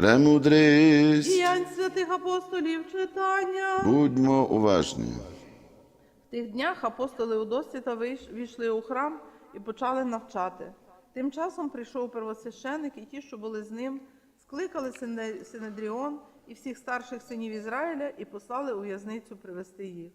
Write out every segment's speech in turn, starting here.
Премудрість. Діянь святих апостолів читання. Будьмо уважні. В тих днях апостоли у досвіта війшли у храм і почали навчати. Тим часом прийшов первосвященик, і ті, що були з ним, скликали Сине- Синедріон і всіх старших синів Ізраїля і послали у в'язницю привести їх.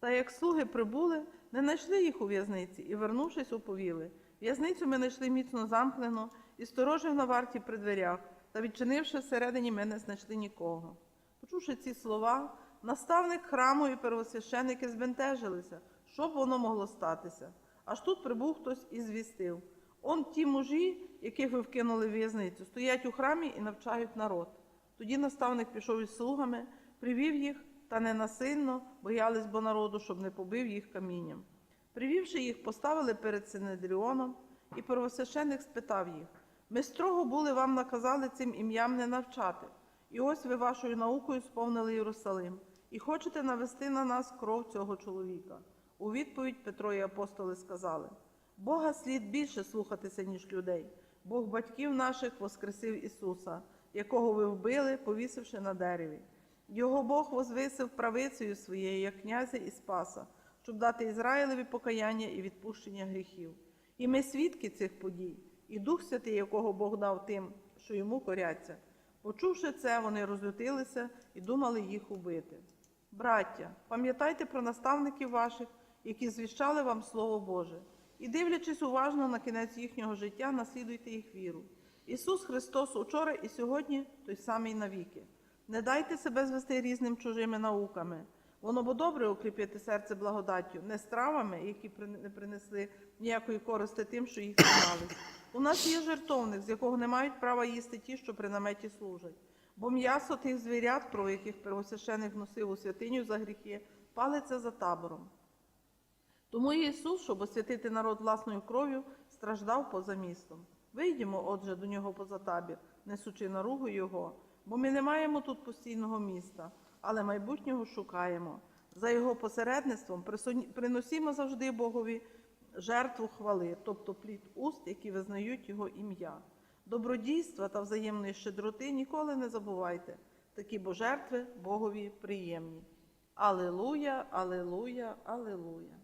Та як слуги прибули, не знайшли їх у в'язниці і, вернувшись, оповіли. В'язницю ми знайшли міцно замкнено і сторожив на варті при дверях, та відчинивши всередині, ми не знайшли нікого. Почувши ці слова, наставник храму і первосвященники збентежилися, що б воно могло статися. Аж тут прибув хтось і звістив. Он ті мужі, яких ви вкинули в в'язницю, стоять у храмі і навчають народ. Тоді наставник пішов із слугами, привів їх, та не насильно, боялись бо народу, щоб не побив їх камінням. Привівши їх, поставили перед Синедріоном, і первосвященик спитав їх: Ми строго були вам наказали цим ім'ям не навчати. І ось ви вашою наукою сповнили Єрусалим, і хочете навести на нас кров цього чоловіка. У відповідь Петро і апостоли сказали: Бога слід більше слухатися, ніж людей. Бог батьків наших воскресив Ісуса, якого ви вбили, повісивши на дереві. Його Бог возвисив правицею своєю, як князя і спаса, щоб дати Ізраїлеві покаяння і відпущення гріхів. І ми свідки цих подій, і Дух Святий, якого Бог дав тим, що йому коряться. Почувши це, вони розлютилися і думали їх убити. Браття, пам'ятайте про наставників ваших, які звіщали вам Слово Боже, і, дивлячись уважно на кінець їхнього життя, наслідуйте їх віру. Ісус Христос учора і сьогодні той самий навіки. Не дайте себе звести різним чужими науками. Воно бо добре укріпити серце благодаттю, не стравами, які не принесли ніякої користи тим, що їх тримали. У нас є жертовник, з якого не мають права їсти ті, що при наметі служать. Бо м'ясо тих звірят, кров яких первосвященик носив у святиню за гріхи, палиться за табором. Тому Ісус, щоб освятити народ власною кров'ю, страждав поза містом. Вийдімо, отже, до нього поза табір, несучи наругу Його, бо ми не маємо тут постійного міста, але майбутнього шукаємо. За його посередництвом приносімо завжди Богові жертву хвали, тобто плід уст, які визнають Його ім'я. Добродійства та взаємної щедроти ніколи не забувайте. Такі бо жертви Богові приємні. Алилуя, Алилуя, алелуя.